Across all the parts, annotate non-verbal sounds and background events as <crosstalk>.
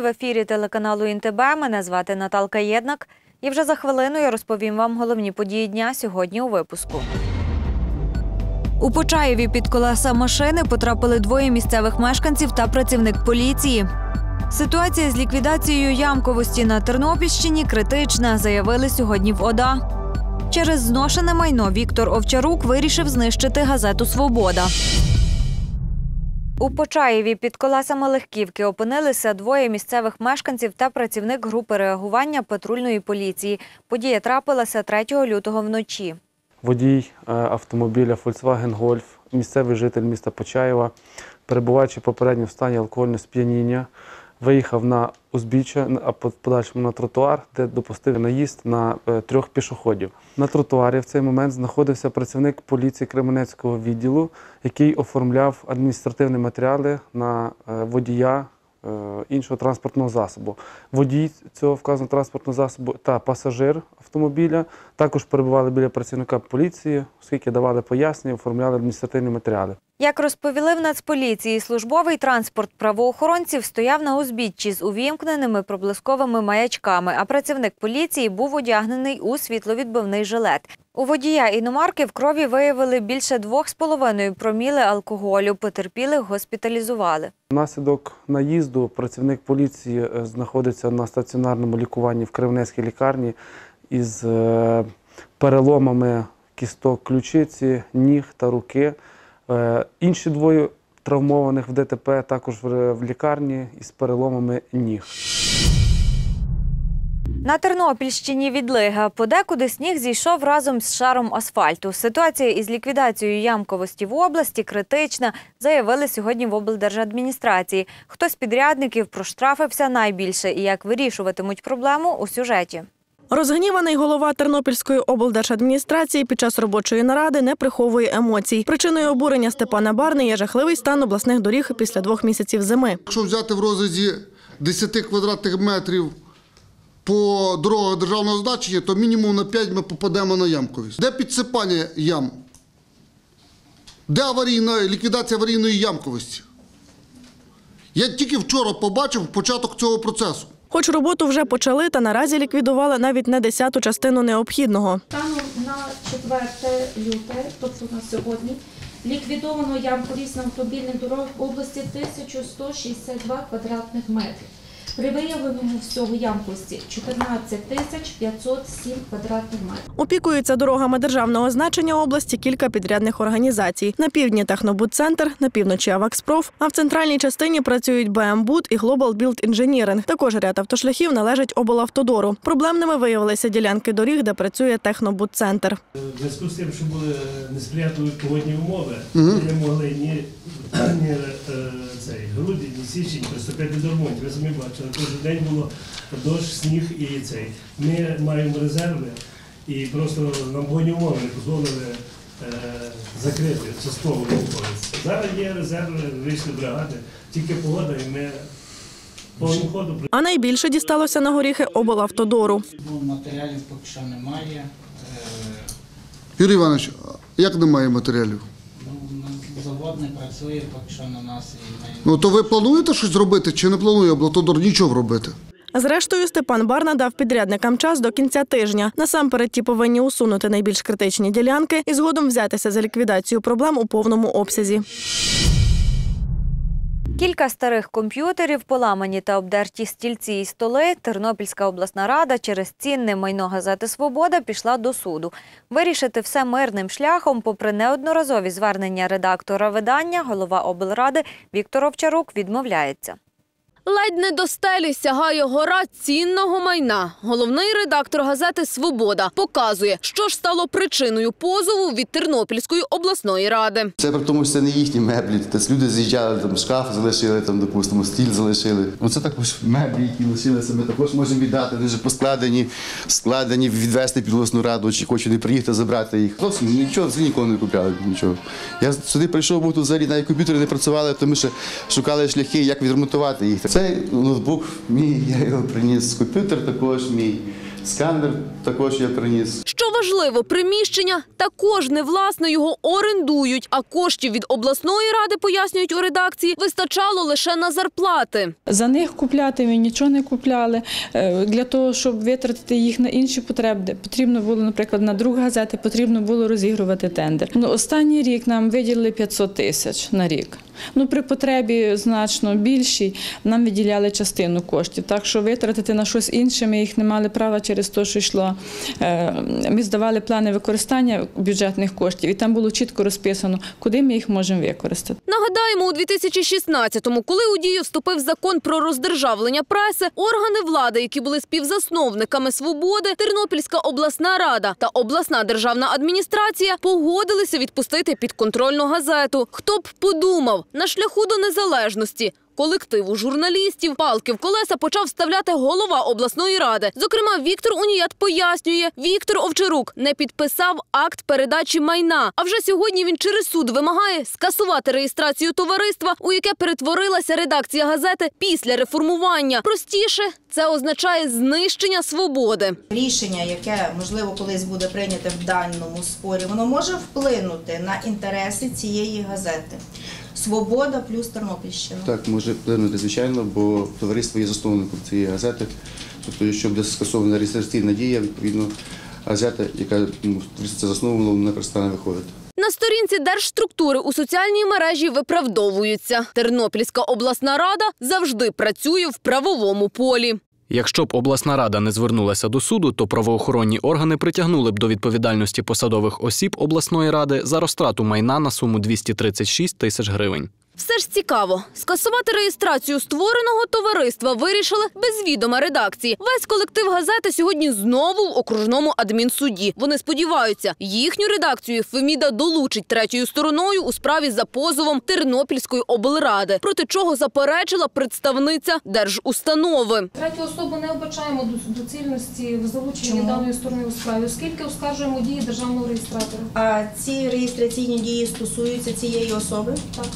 в ефірі телеканалу ІНТБ. Мене звати Наталка Єднак. І вже за хвилину я розповім вам головні події дня сьогодні у випуску. У Почаєві під колеса машини потрапили двоє місцевих мешканців та працівник поліції. Ситуація з ліквідацією ямковості на Тернопільщині критична, заявили сьогодні в ОДА. Через зношене майно Віктор Овчарук вирішив знищити газету Свобода. У Почаєві під колесами легківки опинилися двоє місцевих мешканців та працівник групи реагування патрульної поліції. Подія трапилася 3 лютого вночі. Водій е, автомобіля Volkswagen Golf, місцевий житель міста Почаєва, перебуваючи попередньо в стані алкогольного сп'яніння, виїхав на узбіччя, а подальшому на тротуар, де допустив наїзд на е, трьох пішоходів. На тротуарі в цей момент знаходився працівник поліції Кременецького відділу, який оформляв адміністративні матеріали на е, водія е, іншого транспортного засобу. Водій цього вказаного транспортного засобу та пасажир автомобіля також перебували біля працівника поліції, оскільки давали пояснення, оформляли адміністративні матеріали. Як розповіли в Нацполіції, службовий транспорт правоохоронців стояв на узбіччі з увімкненими проблисковими маячками, а працівник поліції був одягнений у світловідбивний жилет. У водія іномарки в крові виявили більше 2,5 проміли алкоголю. Потерпілих госпіталізували. Внаслідок наїзду працівник поліції е, знаходиться на стаціонарному лікуванні в Кривнецькій лікарні із е, переломами кісток ключиці, ніг та руки. Е, Інші двоє травмованих в ДТП також в лікарні із переломами ніг. На Тернопільщині відлига. Подекуди сніг зійшов разом з шаром асфальту. Ситуація із ліквідацією ямковості в області критична, заявили сьогодні в облдержадміністрації. Хто з підрядників проштрафився найбільше і як вирішуватимуть проблему у сюжеті. Розгніваний голова Тернопільської облдержадміністрації під час робочої наради не приховує емоцій. Причиною обурення Степана Барни є жахливий стан обласних доріг після двох місяців зими. Якщо взяти в розрізі 10 квадратних метрів по дорогах державного значення, то мінімум на 5 ми попадемо на ямковість. Де підсипання ям? Де аварійна, ліквідація аварійної ямковості? Я тільки вчора побачив початок цього процесу. Хоч роботу вже почали, та наразі ліквідували навіть не десяту частину необхідного. Станом на 4 люте, тобто на сьогодні, ліквідовано ямковість на автомобільних в області 1162 квадратних метрів. При виявленому всього ямковості 14 тисяч 507 квадратних метрів. Опікуються дорогами державного значення області кілька підрядних організацій. На півдні Технобудцентр, на півночі Авакспроф, а в центральній частині працюють БМБуд і Global Build Engineering. Також ряд автошляхів належить облавтодору. Проблемними виявилися ділянки доріг, де працює Технобудцентр. В зв'язку з тим, що були несприятливі погодні умови, ми не могли ні, <clears throat> ні е, цей, грудень, ні січень приступити до ремонту. Ви самі бачили, кожен день було дощ, сніг і цей. Ми маємо резерви і просто нам не дозволили е, закрити частково вулиць. Зараз є резерви, вийшли бригади, тільки погода і ми повним ходом А найбільше дісталося на горіхи облавтодору. Матеріалів поки що немає. Е, Юрій Іванович, як немає матеріалів? Не працює поки що на нас і на Ну то ви плануєте щось зробити чи не планує облатодор нічого робити? Зрештою, Степан Барна дав підрядникам час до кінця тижня. Насамперед ті повинні усунути найбільш критичні ділянки і згодом взятися за ліквідацію проблем у повному обсязі. Кілька старих комп'ютерів, поламані та обдерті стільці і столи. Тернопільська обласна рада через цінне майно газети Свобода пішла до суду. Вирішити все мирним шляхом, попри неодноразові звернення редактора видання, голова облради Віктор Овчарук відмовляється. Ледь не до стелі сягає гора цінного майна. Головний редактор газети Свобода показує, що ж стало причиною позову від Тернопільської обласної ради. Це при тому, що це не їхні меблі. Тобто люди з'їжджали, там шкаф залишили, там, допустимо, стіль залишили. Ну це також меблі, які лишилися, ми також можемо віддати. Вони вже поскладені, складені, відвести під обласну раду, чи хочуть не приїхати забрати їх. Зовсім нічого, взагалі нікого не купляли. Нічого. Я сюди прийшов, бо тут взагалі навіть комп'ютери не працювали, тому що шукали шляхи, як відремонтувати їх. Цей ноутбук мій, я його приніс. Комп'ютер також мій, сканер також я приніс. Що важливо, приміщення також не власне його орендують, а коштів від обласної ради, пояснюють у редакції, вистачало лише на зарплати. За них купляти ми нічого не купляли. Е, Для того, щоб витратити їх на інші потреби, потрібно було, наприклад, на друг газети потрібно було розігрувати тендер. Ну, останній рік нам виділили 500 тисяч на рік. Ну, при потребі значно більшій нам виділяли частину коштів. Так що витратити на щось інше ми їх не мали права через те, що йшло. е, Ми здавали плани використання бюджетних коштів, і там було чітко розписано, куди ми їх можемо використати. Нагадаємо, у 2016-му, коли у дію вступив закон про роздержавлення преси, органи влади, які були співзасновниками свободи, Тернопільська обласна рада та обласна державна адміністрація погодилися відпустити підконтрольну газету. Хто б подумав на шляху до незалежності. Колективу журналістів палки в колеса почав вставляти голова обласної ради. Зокрема, Віктор Уніят пояснює, Віктор Овчарук не підписав акт передачі майна. А вже сьогодні він через суд вимагає скасувати реєстрацію товариства, у яке перетворилася редакція газети після реформування. Простіше це означає знищення свободи. Рішення, яке можливо колись буде прийняте в даному спорі, воно може вплинути на інтереси цієї газети. Свобода плюс Тернопільщина. Так, може вплинути, звичайно, бо товариство є засновником цієї газети. Тобто, якщо буде скасована реєстраційна дія, відповідно, газета, яка це засновувала, вона перестане виходити. На сторінці держструктури у соціальній мережі виправдовуються. Тернопільська обласна рада завжди працює в правовому полі. Якщо б обласна рада не звернулася до суду, то правоохоронні органи притягнули б до відповідальності посадових осіб обласної ради за розтрату майна на суму 236 тисяч гривень. Все ж цікаво, скасувати реєстрацію створеного товариства вирішили без відома редакції. Весь колектив газети сьогодні знову в окружному адмінсуді. Вони сподіваються, їхню редакцію Феміда долучить третьою стороною у справі за позовом Тернопільської облради, проти чого заперечила представниця держустанови. Третю особу не обачаємо до доцільності в залученні даної сторони у справі, оскільки оскаржуємо дії державного реєстратора. А ці реєстраційні дії стосуються цієї особи? Так.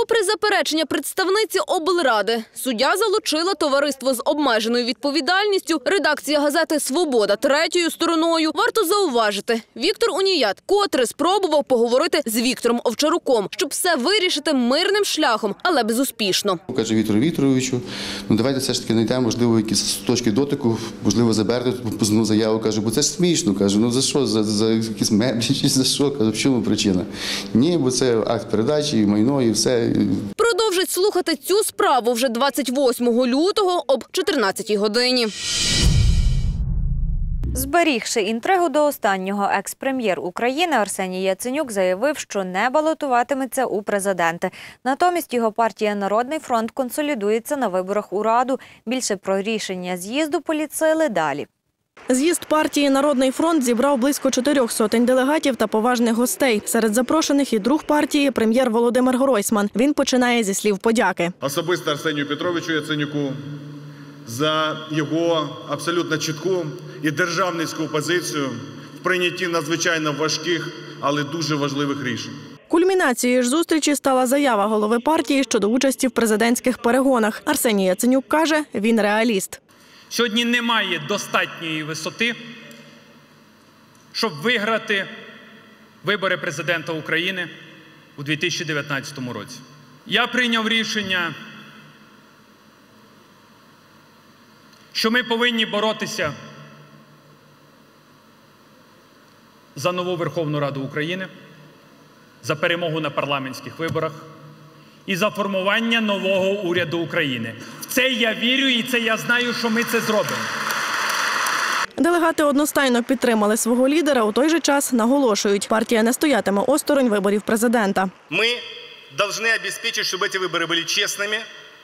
Попри заперечення представниці облради, суддя залучила товариство з обмеженою відповідальністю. Редакція газети Свобода третьою стороною. Варто зауважити, Віктор Уніят котре спробував поговорити з Віктором Овчаруком, щоб все вирішити мирним шляхом, але безуспішно. Каже Віктору Вікторовичу, ну давайте все ж таки знайдемо, можливо, якісь точки дотику, можливо, заберете позовну заяву. Каже, бо це ж смішно. Каже, ну за що? За, за якісь меблі чи за що? Каже, в чому причина? Ні, бо це акт передачі, майно, і все. Продовжить слухати цю справу вже 28 лютого об 14 годині. Зберігши інтригу до останнього, екс-прем'єр України Арсеній Яценюк заявив, що не балотуватиметься у президенти. Натомість його партія Народний фронт консолідується на виборах у раду. Більше про рішення з'їзду поліцили далі. З'їзд партії Народний фронт зібрав близько чотирьох сотень делегатів та поважних гостей. Серед запрошених і друг партії прем'єр Володимир Гройсман. Він починає зі слів подяки. особисто Арсенію Петровичу Яценюку за його абсолютно чітку і державницьку позицію в прийнятті надзвичайно важких, але дуже важливих рішень. Кульмінацією ж зустрічі стала заява голови партії щодо участі в президентських перегонах. Арсеній Яценюк каже, він реаліст. Сьогодні немає достатньої висоти, щоб виграти вибори президента України у 2019 році. Я прийняв рішення, що ми повинні боротися за нову Верховну Раду України, за перемогу на парламентських виборах і за формування нового уряду України В це я вірю і це я знаю, що ми це зробимо. Делегати одностайно підтримали свого лідера. У той же час наголошують, партія не стоятиме осторонь виборів президента. Мы должны обеспечить, чтобы эти выборы были честными,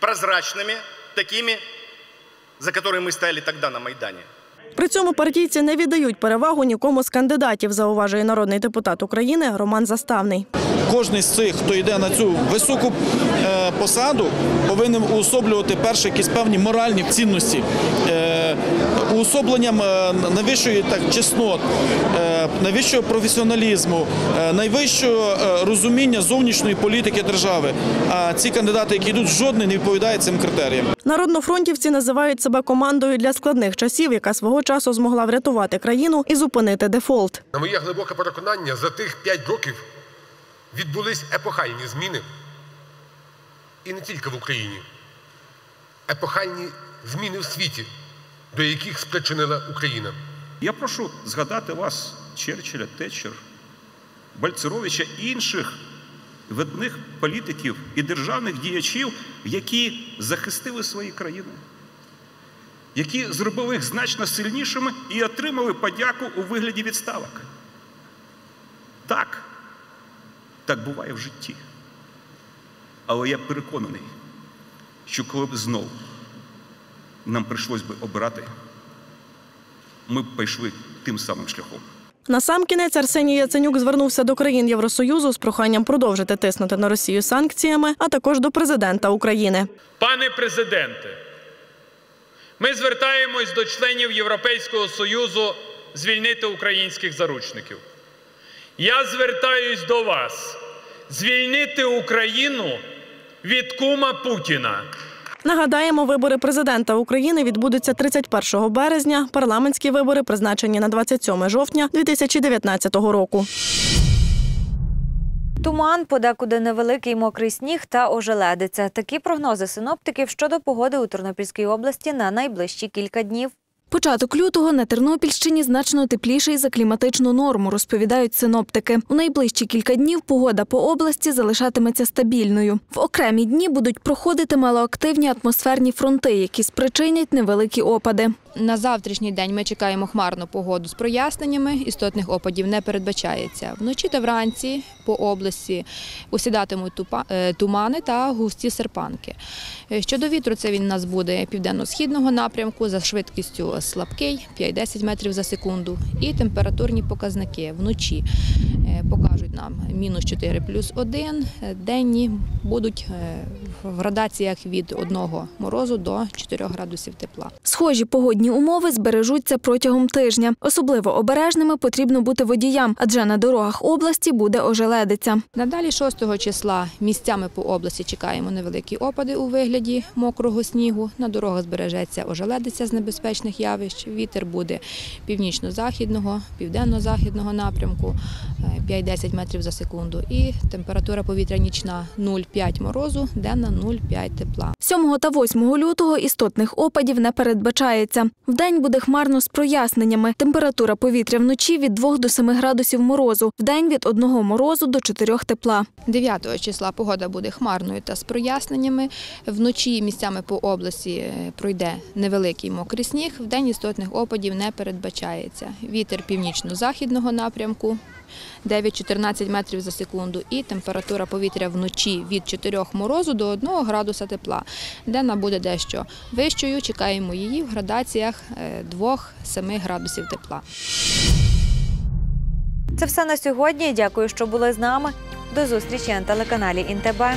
прозрачными, такими, за которые мы стояли тогда на Майдане. При цьому партійці не віддають перевагу нікому з кандидатів, зауважує народний депутат України Роман Заставний. Кожний з цих, хто йде на цю високу е, е, посаду повинен уособлювати перше якісь певні моральні цінності, е, уособленням е, найвищої так чеснот, е, найвищого професіоналізму, найвищого розуміння зовнішньої політики держави. А ці кандидати, які йдуть, жодний не відповідає цим критеріям. Народнофронтівці називають себе командою для складних часів, яка свого часу змогла врятувати країну і зупинити дефолт. На моє глибоке переконання, за тих 5 років відбулись епохальні зміни. І не тільки в Україні. Епохальні зміни в світі, до яких спричинила Україна. Я прошу згадати вас Черчилля, Тетчер, Бальцеровича інших видних політиків і державних діячів, які захистили свої країни, які зробили їх значно сильнішими і отримали подяку у вигляді відставок. Так, так буває в житті. Але я переконаний, що коли б знов нам прийшлось би обирати, ми б пішли тим самим шляхом. Насамкінець Арсеній Яценюк звернувся до країн Євросоюзу з проханням продовжити тиснути на Росію санкціями, а також до президента України. Пане президенте, ми звертаємось до членів Європейського Союзу звільнити українських заручників. Я звертаюсь до вас звільнити Україну від кума Путіна. Нагадаємо, вибори президента України відбудуться 31 березня. Парламентські вибори призначені на 27 жовтня 2019 року. Туман, подекуди невеликий мокрий сніг та ожеледиця. Такі прогнози синоптиків щодо погоди у Тернопільській області на найближчі кілька днів. Початок лютого на Тернопільщині значно тепліший за кліматичну норму, розповідають синоптики. У найближчі кілька днів погода по області залишатиметься стабільною. В окремі дні будуть проходити малоактивні атмосферні фронти, які спричинять невеликі опади. На завтрашній день ми чекаємо хмарну погоду з проясненнями. Істотних опадів не передбачається. Вночі та вранці по області усідатимуть е, тумани та густі серпанки. Е, Щодо вітру, це він у нас буде південно-східного напрямку за швидкістю слабкий 5-10 метрів за секунду. І температурні показники вночі е, покажуть нам мінус 4 плюс 1. Е, Денні будуть е, в градаціях від 1 морозу до 4 градусів тепла. Схожі погодні умови збережуться протягом тижня. Особливо обережними потрібно бути водіям, адже на дорогах області буде ожеледиця. Надалі 6 числа місцями по області чекаємо невеликі опади у вигляді мокрого снігу. На дорогах збережеться ожеледиця з небезпечних явищ. Вітер буде північно-західного, південно-західного напрямку е, 5-10 метрів за секунду. І температура повітря нічна 0,5 морозу, денна 0,5 тепла. 7 та 8 лютого істотних опадів не передбачається. Вдень буде хмарно з проясненнями. Температура повітря вночі від 2 до 7 градусів морозу. Вдень від 1 морозу до 4 тепла. 9 числа погода буде хмарною та з проясненнями. Вночі місцями по області е, пройде невеликий мокрий сніг. Вдень істотних опадів не передбачається. Вітер північно-західного напрямку. 9-14 метрів за секунду і температура повітря вночі від 4 морозу до 1 градуса тепла. Денна буде дещо вищою, чекаємо її в градаціях е, 2-7 градусів тепла. Це все на сьогодні. Дякую, що були з нами. До зустрічі на телеканалі Інтебе.